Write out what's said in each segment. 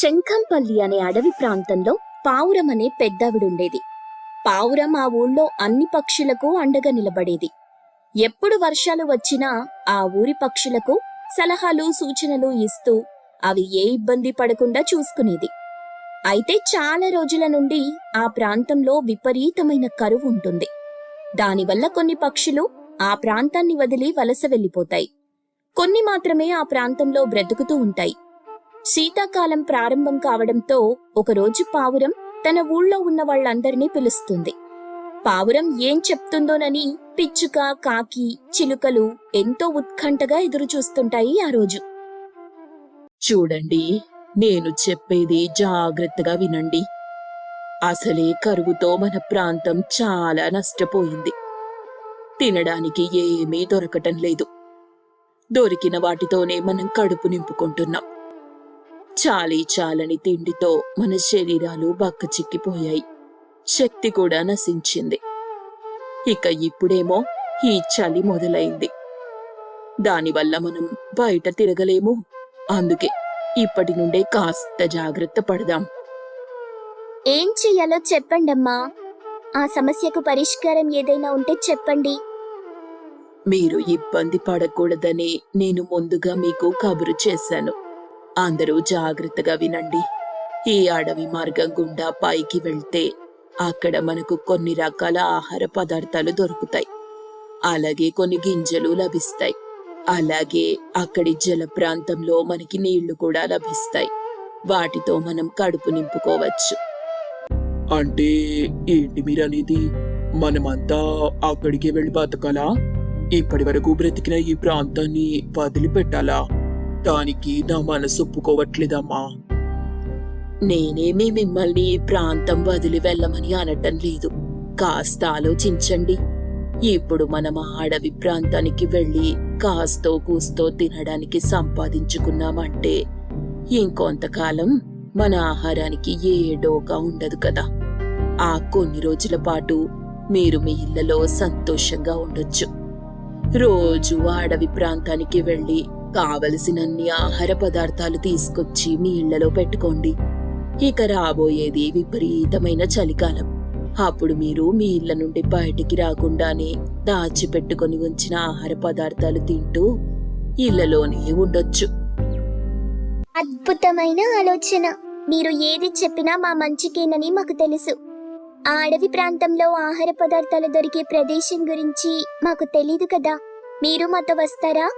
శంఖంపల్లి అనే అడవి ప్రాంతంలో పావురం అనే పెద్దావిడుండేది. పావురం ఆ ఊళ్ళో అన్ని పక్షులకు అండగా నిలబడేది. ఎప్పుడు వర్షాలు వచ్చినా ఆ ఊరి పక్షులకు సలహాలు సూచనలు ఇస్తూ అవి ఏ ఇబ్బంది పడకుండా చూసుకునేది. అయితే చాలా రోజుల నుండి ఆ ప్రాంతంలో విపరీతమైన కరువు ఉంటుంది. దానివల్ల కొన్ని పక్షులు ఆ ప్రాంతాన్ని వదిలి వలస వెళ్ళిపోతాయి. కొన్ని మాత్రమే ఆ ప్రాంతంలో బ్రతుకుతూ ఉంటాయి. శీతాకాలం ప్రారంభం కావడంతో ఒకరోజు పావురం తన ఊళ్ళో ఉన్న వాళ్ళందరినీ పిలుస్తుంది. పావురం ఏం చెప్తుందోనని పిచ్చుక కాకి చిలుకలు ఎంతో ఉత్కంఠగా ఎదురు చూస్తుంటాయి ఆ రోజు. చూడండి నేను చెప్పేది జాగ్రత్తగా వినండి. అసలే కరువుతో మన ప్రాంతం చాలా నష్టపోయింది. తినడానికి ఏమీ దొరకటం లేదు. దొరికిన వాటితోనే మనం కడుపు నింపుకుంటున్నాం. చాలీ చాలని తిండితో మన శరీరాలు బక్క చిక్కిపోయాయి శక్తి కూడా నశించింది. ఇక ఇప్పుడేమో ఈ చలి మొదలైంది. దానివల్ల మనం బయట తిరగలేము. అందుకే ఇప్పటి నుండే కాస్త జాగ్రత్త పడదాం. ఏం చెయ్యాలో చెప్పండమ్మా. ఆ సమస్యకు పరిష్కారం ఏదైనా ఉంటే చెప్పండి. మీరు ఇబ్బంది పడకూడదని నేను ముందుగా మీకు కబురు చేశాను. అందరూ జాగ్రత్తగా వినండి. ఈ అడవి మార్గం గుండా పైకి వెళ్తే అక్కడ మనకు కొన్ని రకాల ఆహార పదార్థాలు దొరుకుతాయి. అలాగే కొన్ని గింజలు లభిస్తాయి. అలాగే అక్కడి జల ప్రాంతంలో మనకి నీళ్ళు కూడా లభిస్తాయి. వాటితో మనం కడుపు నింపుకోవచ్చు. అంటే ఏంటి మీరనేది? మనమంతా అక్కడికి వెళ్ళి బతకాలా? ఇప్పటి వరకు బ్రతికిన ఈ ప్రాంతాన్ని వదిలిపెట్టాలా? దానికి నా మనసు ఒప్పుకోవట్లేదమ్మా. నేనేమి మిమ్మల్ని ఈ ప్రాంతం వదిలి వెళ్ళమని అనటం లేదు. కాస్త ఆలోచించండి. ఇప్పుడు మనం ఆ అడవి ప్రాంతానికి వెళ్ళి కాస్తో కూస్తో తినడానికి సంపాదించుకున్నామంటే ఇంకొంతకాలం మన ఆహారానికి ఏ డోకా ఉండదు కదా. ఆ కొన్ని రోజుల పాటు మీరు మీ ఇళ్ళలో సంతోషంగా ఉండొచ్చు. రోజు అడవి ప్రాంతానికి వెళ్ళి కావలసినన్ని ఆహార పదార్థాలు తీసుకొచ్చి మీ ఇళ్ళలో పెట్టుకోండి. ఇక రాబోయేది విపరీతమైన చలికాలం. అప్పుడు మీరు మీ ఇళ్ళ నుండి బయటికి రాకుండానే దాచిపెట్టుకొని ఉంచిన ఆహార పదార్థాలు తింటూ ఇళ్ళలోనే ఉండొచ్చు. అద్భుతమైన ఆలోచన. మీరు ఏది చెప్పినా మా మంచికేనని మాకు తెలుసు. ఆ అడవి ప్రాంతంలో ఆహార పదార్థాలు దొరికే ప్రదేశం గురించి మాకు తెలీదు కదా. మీరు మాతో వస్తారా?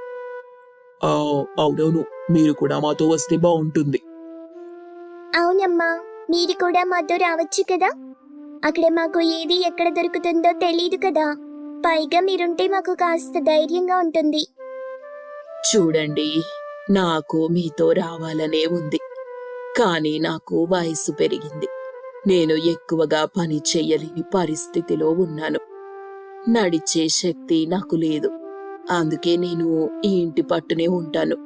అవునవును మీరు కూడా మాతో వస్తే బాగుంటుంది. అవునమ్మా మీరు కూడా మాతో రావచ్చు కదా? అక్కడ మాకు ఏది ఎక్కడ దొరుకుతుందో తెలీదు కదా? పైగా మీరుంటే మాకు కాస్త ధైర్యంగా ఉంటుంది. చూడండి నాకు మీతో రావాలనే ఉంది. కానీ నాకు వయసు పెరిగింది. నేను ఎక్కువగా పని చెయ్యలేని పరిస్థితిలో ఉన్నాను. నడిచే శక్తి నాకు లేదు. అందుకే నేను ఈ ఇంటి పట్టునే ఉంటాను.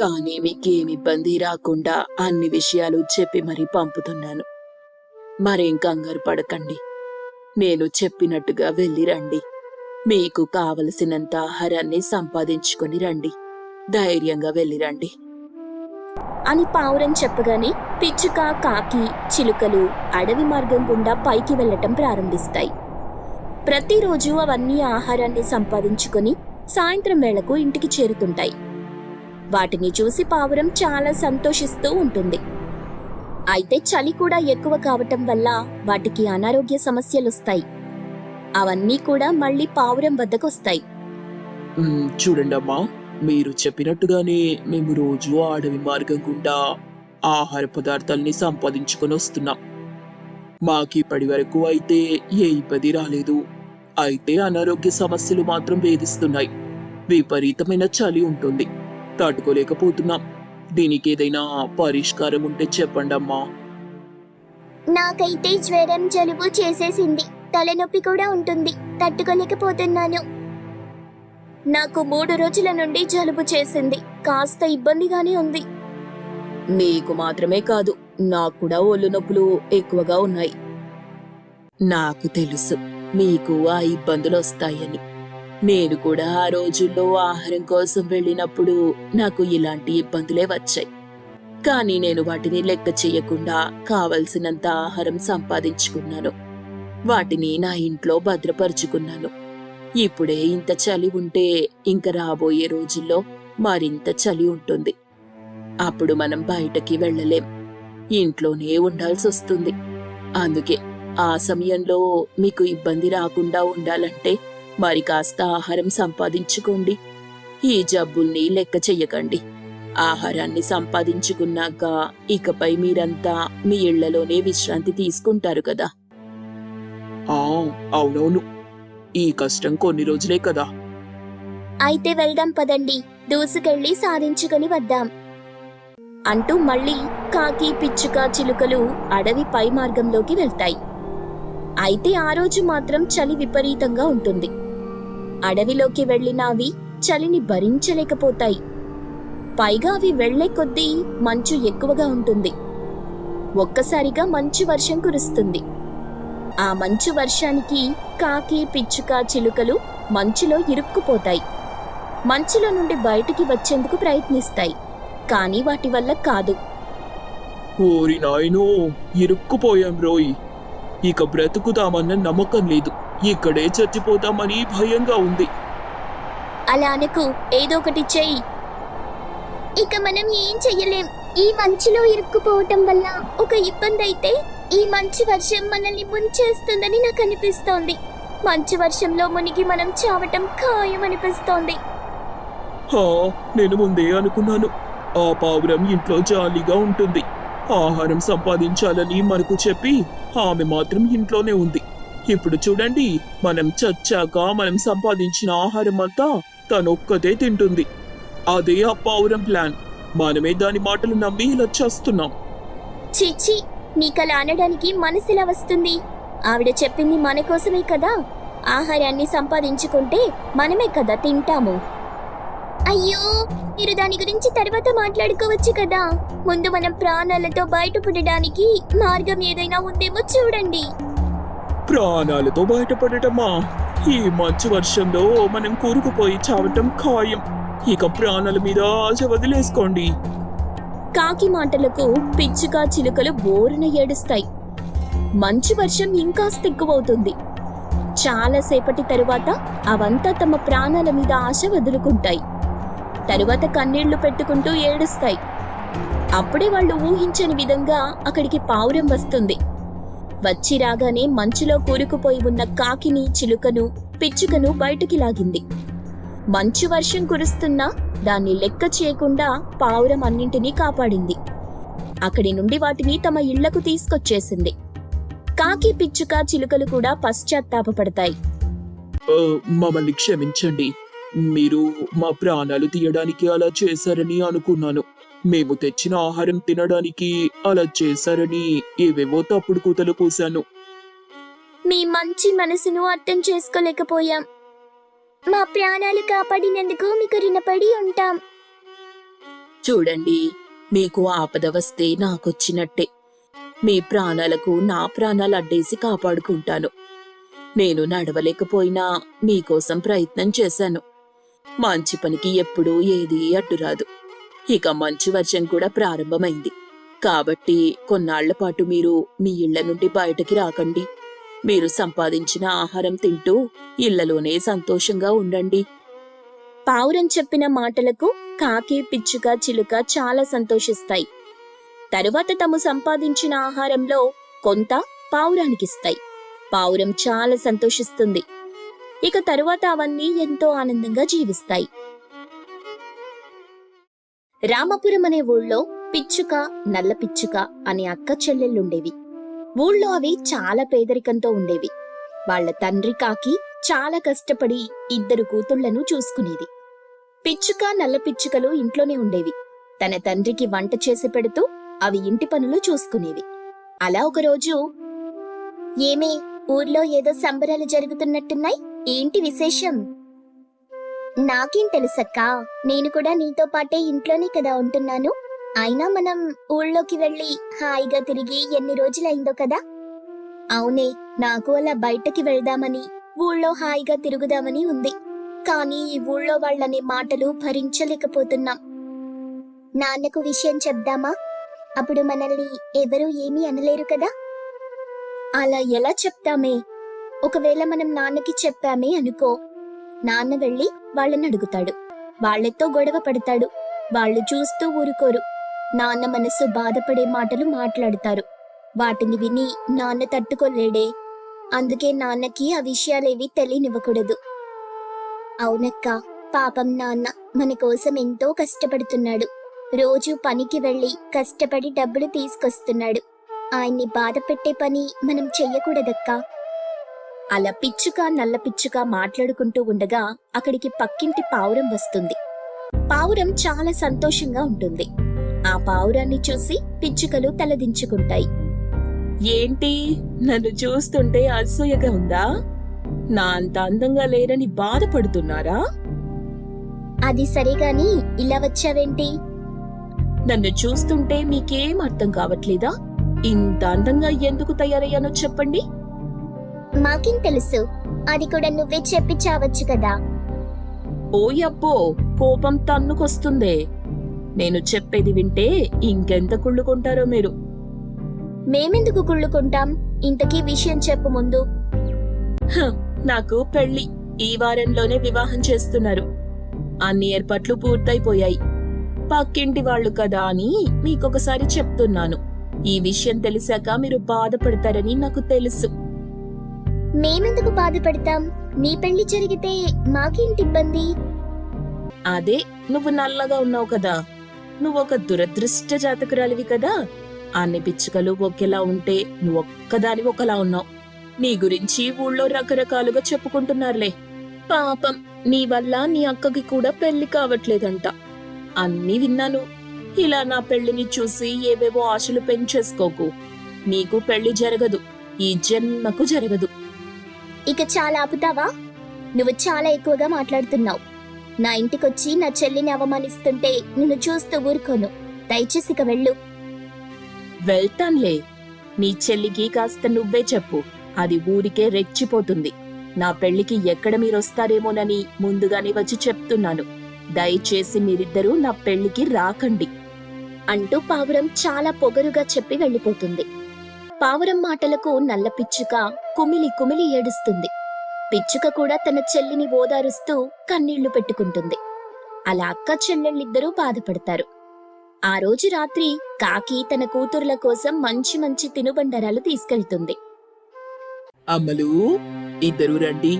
కానీ మీకేం ఇబ్బంది రాకుండా అన్ని విషయాలు చెప్పి మరీ పంపుతున్నాను. మరేం కంగారు పడకండి. నేను చెప్పినట్టుగా వెళ్ళి రండి. మీకు కావలసినంత ఆహారాన్ని సంపాదించుకొని రండి. ధైర్యంగా వెళ్ళిరండి అని పావురం చెప్పగానే పిచ్చుక కాకి చిలుకలు అడవి మార్గం గుండా పైకి వెళ్ళటం ప్రారంభిస్తాయి. ప్రతిరోజు అవన్నీ ఆహారాన్ని సంపాదించుకొని సాయంత్రం వేళకు ఇంటికి చేరుతుంటాయి వాటిని చూసి పావురం చాలా సంతోషిస్తూ ఉంటుంది. అయితే చలి కూడా ఎక్కువ కావటం వల్ల వాటికి అనారోగ్య సమస్యలొస్తాయి. అవన్నీ కూడా మళ్ళీ పావురం వద్దకొస్తాయి. మ్, చూడండి అమ్మా మీరు చెప్పినట్టుగానే మేము రోజు అడవి మార్గం గుండా ఆహార పదార్థాల్ని సంపాదించుకొని వస్తున్నాం మాకు ఇప్పటి వరకు అయితే ఏ ఇబ్బంది రాలేదు. అయితే అనారోగ్య సమస్యలు మాత్రం వేధిస్తున్నాయి. విపరీతమైన చలి ఉంటుంది. తట్టుకోలేకపోతున్నాం. దీనికి ఏదైనా పరిష్కారం ఉంటే చెప్పండి అమ్మా. నాకైతే జ్వరం జలుబు చేసేసింది. తలనొప్పి కూడా ఉంటుంది. తట్టుకోలేకపోతున్నాను. నాకు మూడు రోజుల నుండి జలుబు చేసింది. కాస్త ఇబ్బందిగానే ఉంది. మీకు మాత్రమే కాదు నాకు కూడా ఒళ్ళు నొప్పులు ఎక్కువగా ఉన్నాయి. నాకు తెలుసు. మీకు ఆ ఇబ్బందులు వస్తాయని. నేను కూడా ఆ రోజుల్లో ఆహారం కోసం వెళ్ళినప్పుడు నాకు ఇలాంటి ఇబ్బందులే వచ్చాయి. కానీ నేను వాటిని లెక్క చేయకుండా కావలసినంత ఆహారం సంపాదించుకున్నాను. వాటిని నా ఇంట్లో భద్రపరుచుకున్నాను. ఇప్పుడే ఇంత చలి ఉంటే ఇంక రాబోయే రోజుల్లో మరింత చలి ఉంటుంది. అప్పుడు మనం బయటకి వెళ్ళలేం. ఇంట్లోనే ఉండాల్సి వస్తుంది అందుకే ఆ సమయంలో మీకు ఇబ్బంది రాకుండా ఉండాలంటే మరి కాస్త ఆహారం సంపాదించుకోండి. ఈ జబ్బుల్ని లెక్క చెయ్యకండి. ఆహారాన్ని సంపాదించుకున్నాక ఇకపై మీరంతా మీ ఇళ్ళలోనే విశ్రాంతి తీసుకుంటారు కదా. ఆ అవునవును. ఈ కష్టం కొన్ని రోజులే కదా. అయితే వెళ్దాం పదండి. దూసుకెళ్ళి సాధించుకొని వద్దాం. అంటూ మళ్ళీ కాకి పిచ్చుక చిలుకలు అడవి పై మార్గంలోకి వెళ్తాయి. అయితే ఆ రోజు మాత్రం చలి విపరీతంగా ఉంటుంది. అడవిలోకి వెళ్ళిన అవి చలిని భరించలేకపోతాయి. పైగా అవి వెళ్ళే కొద్దీ మంచు ఎక్కువగా ఉంటుంది. ఒక్కసారిగా మంచు వర్షం కురుస్తుంది. ఆ మంచు వర్షానికి కాకి పిచ్చుక చిలుకలు మంచులో ఇరుక్కుపోతాయి. మంచులో నుండి బయటికి వచ్చేందుకు ప్రయత్నిస్తాయి. కానీ వాటి వల్ల కాదు. ఓరి నాయనో ఇరుక్కుపోయాం రోయ్. ఇక బ్రతుకుతామన్న నమ్మకం లేదు. ఇక్కడే చచ్చిపోతామని భయంగా ఉంది. అలా అనకు ఏదో ఒకటి చెయ్యి. ఇక మనం ఏం చెయ్యలేం. ఈ మంచులో ఇరుక్కుపోవటం వల్ల ఒక ఇబ్బంది అయితే ఈ మంచు వర్షం మనల్ని ముంచేస్తుందని నాకు అనిపిస్తోంది మంచు వర్షంలో మునిగి మనం చావటం ఖాయం అనిపిస్తోంది హా నేను ముందే అనుకున్నాను. ఆ పావురం ఇంట్లో జాలీగా ఉంటుంది. ఆహారం సంపాదించాలని మనకు చెప్పి ఆమె మాత్రం ఇంట్లోనే ఉంది. ఇప్పుడు చూడండి మనం చచ్చాక మనం సంపాదించిన ఆహారం అంతా తనొక్కతే తింటుంది. అదే ఆ పావురం ప్లాన్. మనమే దాని మాటలు నమ్మి ఇలా చేస్తున్నాం. చిచ్చి నీకలా అనడానికి మనసులా వస్తుంది? ఆవిడ చెప్పింది మన కోసమే కదా? ఆహారాన్ని సంపాదించుకుంటే మనమే కదా తింటాము. అయ్యో మీరు దాని గురించి తర్వాత మాట్లాడుకోవచ్చు కదా. ముందు మనం ప్రాణాలతో బయటపడడానికి మార్గం ఏదైనా ఉందేమో చూడండి. ప్రాణాలతో బయటపడటమా? ఈ మంచు వర్షంలో మనం కూరుకుపోయి చావటం ఖాయం. ఇక ప్రాణాల మీద ఆశ వదిలేసుకోండి. కాకి మాటలకు పిచ్చుక చిలుకలు బోరున ఏడుస్తాయి. మంచు వర్షం ఇంకాస్త ఎక్కువవుతుంది. చాలాసేపటి తరువాత అవంతా తమ ప్రాణాల మీద ఆశ వదులుకుంటాయి. తరువాత కన్నీళ్ళు పెట్టుకుంటూ ఏడుస్తాయి. అప్పుడే వాళ్ళు ఊహించని విధంగా అక్కడికి పావురం వస్తుంది. వచ్చి రాగానే మంచులో కూరుకుపోయి ఉన్న కాకిని చిలుకను పిచ్చుకను బయటికి లాగింది. మంచు వర్షం కురుస్తున్నా దాన్ని లెక్క చేయకుండా పావురం అన్నింటినీ కాపాడింది. అక్కడి నుండి వాటిని తమ ఇళ్ళకు తీసుకొచ్చేసింది. కాకి పిచ్చుక చిలుకలు కూడా పశ్చాత్తాపడతాయి మమ్మల్ని క్షమించండి. మీరు మా ప్రాణాలు తీయడానికి అలా చేశారని అనుకున్నాను. మేము తెచ్చిన ఆహారం తినడానికి అలా చేశారని ఏవేవో తప్పుడు కూతలు కూశాను మీ మంచి మనసును అర్థం చేసుకోలేకపోయాం. మా ప్రాణాలు కాపాడినందుకు మీకు రుణపడి ఉంటాం. చూడండి మీకు ఆపద వస్తే నాకొచ్చినట్టే. మీ ప్రాణాలకు నా ప్రాణాలు అడ్డేసి కాపాడుకుంటాను. నేను నడవలేకపోయినా మీకోసం ప్రయత్నం చేశాను. మంచి పనికి ఎప్పుడూ ఏదీ అడ్డురాదు ఇక మంచి వర్షం కూడా ప్రారంభమైంది. కాబట్టి కొన్నాళ్ళ పాటు మీరు మీ ఇళ్ళ నుండి బయటకి రాకండి. మీరు సంపాదించిన ఆహారం తింటూ ఇళ్ళలోనే సంతోషంగా ఉండండి. పావురం చెప్పిన మాటలకు కాకి పిచ్చుక చిలుక చాలా సంతోషిస్తాయి. తరువాత తాము సంపాదించిన ఆహారంలో కొంత పావురానికిస్తాయి. పావురం చాలా సంతోషిస్తుంది. ఇక తరువాత అవన్నీ ఎంతో ఆనందంగా జీవిస్తాయి. రామపురం అనే ఊళ్ళో పిచ్చుక నల్ల పిచ్చుక అనే అక్క చెల్లెళ్ళుండేవి. ఊళ్ళో అవి చాలా పేదరికంతో ఉండేవి. వాళ్ళ తండ్రి కాకి చాలా కష్టపడి ఇద్దరు కూతుళ్ళను చూసుకునేది. పిచ్చుక నల్ల పిచ్చుకలు ఇంట్లోనే ఉండేవి. తన తండ్రికి వంట చేసి పెడుతూ అవి ఇంటి పనులు చూసుకునేవి. అలా ఒకరోజు ఏమే ఊర్లో ఏదో సంబరాలు జరుగుతున్నట్టున్నాయి? ఏంటి విశేషం? నాకేం తెలుసక్కా నేను కూడా నీతో పాటే ఇంట్లోనే కదా ఉంటున్నాను. అయినా మనం ఊళ్ళోకి వెళ్ళి హాయిగా తిరిగి ఎన్ని రోజులైందో కదా? అవునే నాకు అలా బయటకి వెళ్దామని ఊళ్ళో హాయిగా తిరుగుదామని ఉంది. కానీ ఈ ఊళ్ళో వాళ్ళనే మాటలు భరించలేకపోతున్నాం. నాన్నకు విషయం చెప్దామా? అప్పుడు మనల్ని ఎవరూ ఏమీ అనలేరు కదా? అలా ఎలా చెప్తామే? ఒకవేళ మనం నాన్నకి చెప్పామే అనుకో నాన్న వెళ్ళి వాళ్ళని అడుగుతాడు. వాళ్ళతో గొడవ పడతాడు. వాళ్ళు చూస్తూ ఊరుకోరు. నాన్న మనసు బాధపడే మాటలు మాట్లాడతారు. వాటిని విని నాన్న తట్టుకోలేడే. అందుకే నాన్నకి ఆ విషయాలేవి తెలియనివ్వకూడదు. అవునక్క పాపం నాన్న మన కోసం ఎంతో కష్టపడుతున్నాడు. రోజు పనికి వెళ్ళి కష్టపడి డబ్బులు తీసుకొస్తున్నాడు. ఆయన్ని బాధ పెట్టే పని మనం చెయ్యకూడదక్కా. అలా పిచ్చుక నల్ల పిచ్చుక మాట్లాడుకుంటూ ఉండగా అక్కడికి పక్కింటి పావురం వస్తుంది. పావురం చాలా సంతోషంగా ఉంటుంది. ఆ పావురాన్ని చూసి పిచ్చుకలు తలదించుకుంటాయి. ఏంటి? నన్ను చూస్తుంటే అసూయగా ఉందా? నా అంత అందంగా లేరని బాధపడుతున్నారా? అది సరిగాని ఇలా వచ్చావేంటి? నన్ను చూస్తుంటే మీకేం అర్థం కావట్లేదా? ఇంత అందంగా ఎందుకు తయారయ్యానో చెప్పండి. మాకేం తెలుసు? అది కూడా నువ్వే చెప్పి చావచ్చు కదా ఓయబ్బో కోపం తన్నుకొస్తుందే. నేను చెప్పేది వింటే ఇంకెంత కుళ్ళుకుంటారో మీరు? మేమెందుకు కుళ్ళుకుంటాం ఇంతకీ విషయం చెప్పు ముందు. నాకు పెళ్ళి ఈ వారంలోనే వివాహం చేస్తున్నారు. అన్ని ఏర్పాట్లు పూర్తయిపోయాయి. పక్కింటి వాళ్ళు కదా అని మీకొకసారి చెప్తున్నాను. ఈ విషయం తెలిసాక మీరు బాధపడతారని నాకు తెలుసు. మేమెందుకు బాధపడతాం? నీ పెళ్ళి జరిగితే మాకేంటి ఇబ్బంది? అదే నువ్వు నల్లగా ఉన్నావు కదా. నువ్వు ఒక దురదృష్ట జాతకురాలివి కదా. అన్ని పిచ్చుకలు ఒకేలా ఉంటే నువ్వు ఒక్కదాని ఒకలా ఉన్నావు. నీ గురించి ఊళ్ళో రకరకాలుగా చెప్పుకుంటున్నారులే. పాపం నీ వల్ల నీ అక్కకి కూడా పెళ్ళి కావట్లేదంట. అన్నీ విన్నాను. ఇలా నా పెళ్ళిని చూసి ఏవేవో ఆశలు పెంచేసుకోకు. నీకు పెళ్ళి జరగదు. ఈ జన్మకు జరగదు. ఇక చాలా ఆపుతావా? నువ్వు చాలా ఎక్కువగా మాట్లాడుతున్నావు. నా ఇంటికొచ్చి నా చెల్లిని అవమానిస్తుంటే నిన్ను చూస్తూ ఊరుకోను. దయచేసి ఇక వెళ్ళు. వెళ్తాన్లే. నీ చెల్లికి కాస్త నువ్వే చెప్పు. అది ఊరికే రెచ్చిపోతుంది. నా పెళ్ళికి ఎక్కడ మీరొస్తారేమోనని ముందుగానే వచ్చి చెప్తున్నాను. దయచేసి మీరిద్దరూ నా పెళ్ళికి రాకండి. అంటూ పావురం చాలా పొగరుగా చెప్పి వెళ్ళిపోతుంది. పావురం మాటలకు నల్ల పిచ్చుక కుమిలి కుమిలి ఏడుస్తుంది. పిచ్చుక కూడా తన చెల్లిని ఓదారుస్తూ కన్నీళ్ళు పెట్టుకుంటుంది. అలా అక్క చెల్లెళ్ళిద్దరూ బాధపడతారు. ఆ రోజు రాత్రి కాకి తన కూతురుల కోసం మంచి మంచి తినుబండరాలు తీసుకెళ్తుంది. అమ్మలు ఇద్దరు రండి.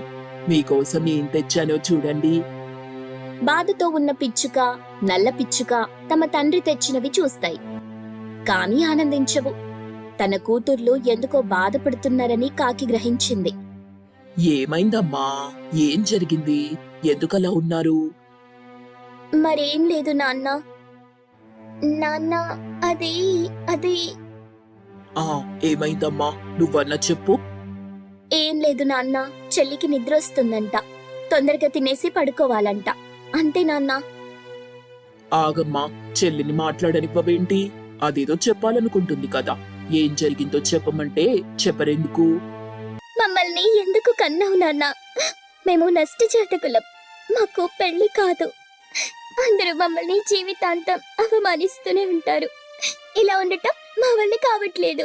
మీకోసం ఏం తెచ్చానో చూడండి. బాధతో ఉన్న పిచ్చుక నల్ల పిచ్చుక తమ తండ్రి తెచ్చినవి చూస్తాయి. కాని ఆనందించవు. తన కూతుర్లు ఎందుకో బాధపడుతున్నారని కాకి గ్రహించింది. ఏమైందమ్మా? ఏం జరిగింది? ఎందుకలా ఉన్నారు? మరేం లేదు నాన్న. నాన్న అది అది. ఆ ఏమైందమ్మా? నువ్వన్నా చెప్పు. ఏం లేదు నాన్న. చెల్లికి నిద్ర వస్తుందంట. తొందరగా తినేసి పడుకోవాలంట. అంతే నాన్న. ఆగమ్మా చెల్లిని మాట్లాడనివ్వవేంటి? అదేదో చెప్పాలనుకుంటుంది కదా. ఏం జరిగిందో చెప్పమంటే చెప్పరెందుకు? మమ్మల్ని ఎందుకు కన్నావు నాన్న? మేము నష్టజాతకులం. మాకు పెళ్ళి కాదు. అందరూ మమ్మల్ని జీవితాంతం అవమానిస్తూనే ఉంటారు. ఇలా ఉండటం మా వల్ల కావట్లేదు.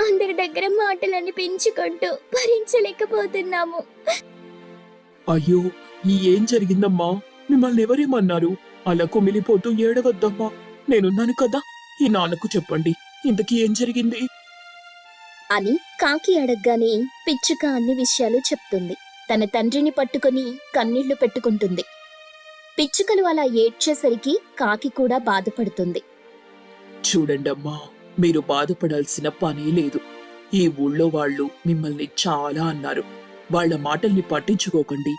అందరి దగ్గర మాటలని పెంచుకుంటూ భరించలేకపోతున్నాము. అయ్యో ఈ ఏం జరిగిందమ్మా? మిమ్మల్ని ఎవరేమన్నారు? అలా కుమిలిపోతూ ఏడవద్దమ్మా. నేనున్నాను కదా ఈ నాన్నకు చెప్పండి. ఇంతకీ ఏం జరిగింది? అని కాకి అడగగానే పిచ్చుక అన్ని విషయాలు చెప్తుంది. తన తండ్రిని పట్టుకొని కన్నీళ్ళు పెట్టుకుంటుంది. పిచ్చుకలు అలా ఏడ్చేసరికి కాకి కూడా బాధపడుతుంది. చూడండమ్మా మీరు బాధపడాల్సిన పనే లేదు. ఈ ఊళ్ళో వాళ్ళు మిమ్మల్ని చాలా అన్నారు. వాళ్ళ మాటల్ని పట్టించుకోకండి.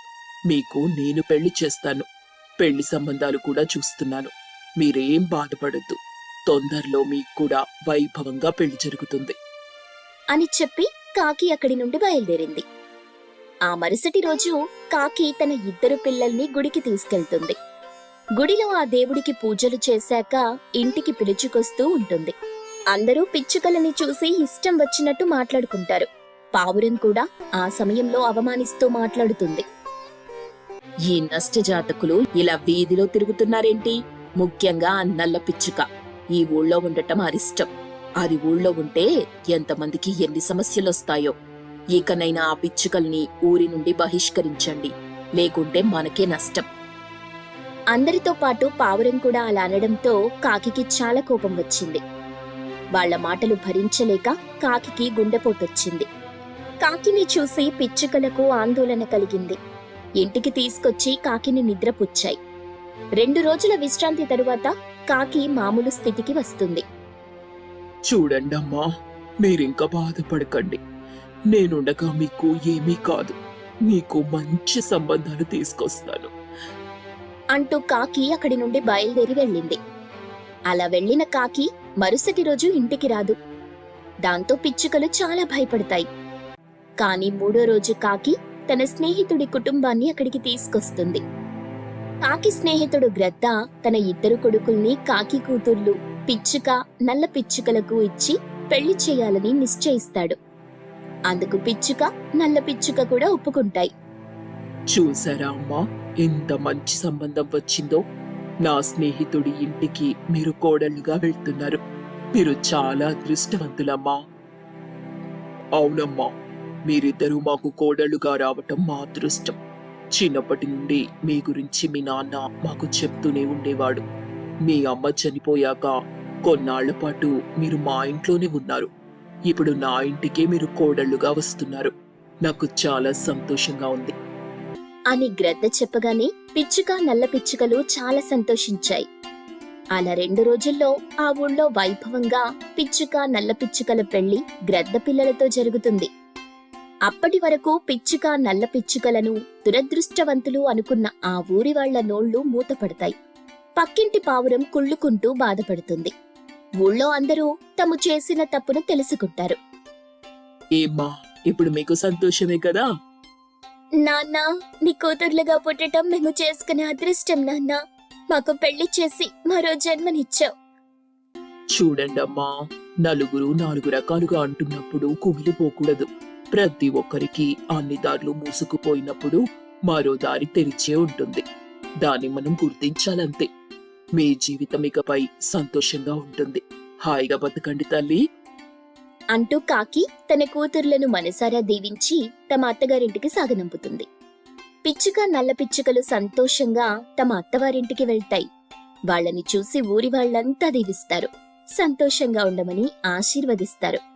మీకు నేను పెళ్ళి చేస్తాను. పెళ్ళి సంబంధాలు కూడా చూస్తున్నాను. మీరేం బాధపడద్దు. తొందరలో మీకు కూడా వైభవంగా పెళ్ళి జరుగుతుంది. అని చెప్పి కాకి అక్కడి నుండి బయలుదేరింది. ఆ మరుసటి రోజు కాకి తన ఇద్దరు పిల్లల్ని గుడికి తీసుకెళ్తుంది. గుడిలో ఆ దేవుడికి పూజలు చేశాక ఇంటికి పిలుచుకొస్తూ ఉంటుంది. అందరూ పిచ్చుకలని చూసి ఇష్టం వచ్చినట్టు మాట్లాడుకుంటారు. పావురం కూడా ఆ సమయంలో అవమానిస్తూ మాట్లాడుతుంది. ఈ నష్టజాతకులు ఇలా వీధిలో తిరుగుతున్నారేంటి? ముఖ్యంగా అన్నల్ల నల్ల పిచ్చుక. ఈ ఊళ్ళో ఉండటం అరిష్టం. అది ఊళ్ళో ఉంటే ఎంతమందికి ఎన్ని సమస్యలొస్తాయో. ఇకనైనా ఆ పిచ్చుకల్ని ఊరి నుండి బహిష్కరించండి. లేకుంటే మనకే నష్టం. అందరితో పాటు పావురం కూడా అలా అనడంతో కాకికి చాలా కోపం వచ్చింది. వాళ్ళ మాటలు భరించలేక కాకికి గుండెపోటొచ్చింది. కాకిని చూసి పిచ్చుకలకు ఆందోళన కలిగింది. ఇంటికి తీసుకొచ్చి కాకిని నిద్రపుచ్చాయి. రెండు రోజుల విశ్రాంతి తరువాత కాకి మామూలు స్థితికి వస్తుంది. చూడండమ్మా మీరింక బాధపడకండి. నేనుండగా మీకు ఏమీ కాదు. మీకు మంచి సంబంధాలు తీసుకొస్తాను. అంటూ కాకి అక్కడి నుండి బయలుదేరి వెళ్ళింది. అలా వెళ్ళిన కాకి మరుసటి రోజు ఇంటికి రాదు. దాంతో పిచ్చుకలు చాలా భయపడతాయి. కాని మూడో రోజు కాకి తన స్నేహితుడి కుటుంబాన్ని అక్కడికి తీసుకొస్తుంది. కాకి స్నేహితుడు గ్రద్ద తన ఇద్దరు కొడుకుల్ని కాకి కూతుర్లు పిచ్చుక నల్ల పిచ్చుకలకు ఇచ్చి పెళ్ళి చేయాలని నిశ్చయిస్తాడు. అందుకు పిచ్చుక నల్ల పిచ్చుక కూడా ఒప్పుకుంటాయి. చూసారా అమ్మా ఎంత మంచి సంబంధం వచ్చిందో. నా స్నేహితుడి ఇంటికి మీరు కోడలుగా వెళ్తున్నారు. మీరు చాలా అదృష్టవంతులమ్మా. అవునమ్మా మీరిద్దరూ మాకు కోడలుగా రావటం మా అదృష్టం. చిన్నప్పటి నుండి మీ గురించి మీ నాన్న మాకు చెప్తూనే ఉండేవాడు. మీ అమ్మ చనిపోయాక కొన్నాళ్ళ పాటు మీరు మా ఇంట్లోనే ఉన్నారు. ఇప్పుడు నా ఇంటికే మీరు కోడళ్ళుగా వస్తున్నారు. నాకు చాలా సంతోషంగా ఉంది. అని గ్రద్ద చెప్పగానే పిచ్చుక నల్ల పిచ్చుకలు చాలా సంతోషించాయి. అలా రెండు రోజుల్లో ఆ ఊళ్ళో వైభవంగా పిచ్చుక నల్ల పిచ్చుకల పెళ్ళి గ్రద్ద పిల్లలతో జరుగుతుంది. అప్పటి వరకు పిచ్చుక నల్ల పిచ్చుకలను దురదృష్టవంతులు అనుకున్న ఆ ఊరి వాళ్ళ నోళ్ళు మూతపడతాయి. పక్కింటి పావురం కుళ్ళుకుంటూ బాధపడుతుంది. ఊళ్ళో అందరూ తాము చేసిన తప్పును తెలుసుకుంటారు. ఏమ్మా ఇప్పుడు మీకు సంతోషమే కదా? నాన్న నీ కూతుర్లుగా పుట్టటం మేము చేసుకునే అదృష్టం నాన్న. మాకు పెళ్ళి చేసి మరో జన్మనిచ్చావు. చూడండమ్మా నలుగురు నాలుగు రకాలుగా అంటున్నప్పుడు కుమిలిపోకూడదు. ప్రతి ఒక్కరికి అన్ని దారులు మూసుకుపోయినప్పుడు మరో దారి తెరిచే ఉంటుంది. దాన్ని మనం గుర్తించాలంతే. మీ జీవితం ఇకపై సంతోషంగా ఉంటుంది. హాయిగా బతకండి తల్లి. అంటూ కాకి తన కూతుర్లను మనసారా దీవించి తమ అత్తగారింటికి సాగనంపుతుంది. పిచ్చుక నల్ల పిచ్చుకలు సంతోషంగా తమ అత్తవారింటికి వెళ్తాయి. వాళ్ళని చూసి ఊరి వాళ్ళంతా దీవిస్తారు. సంతోషంగా ఉండమని ఆశీర్వదిస్తారు.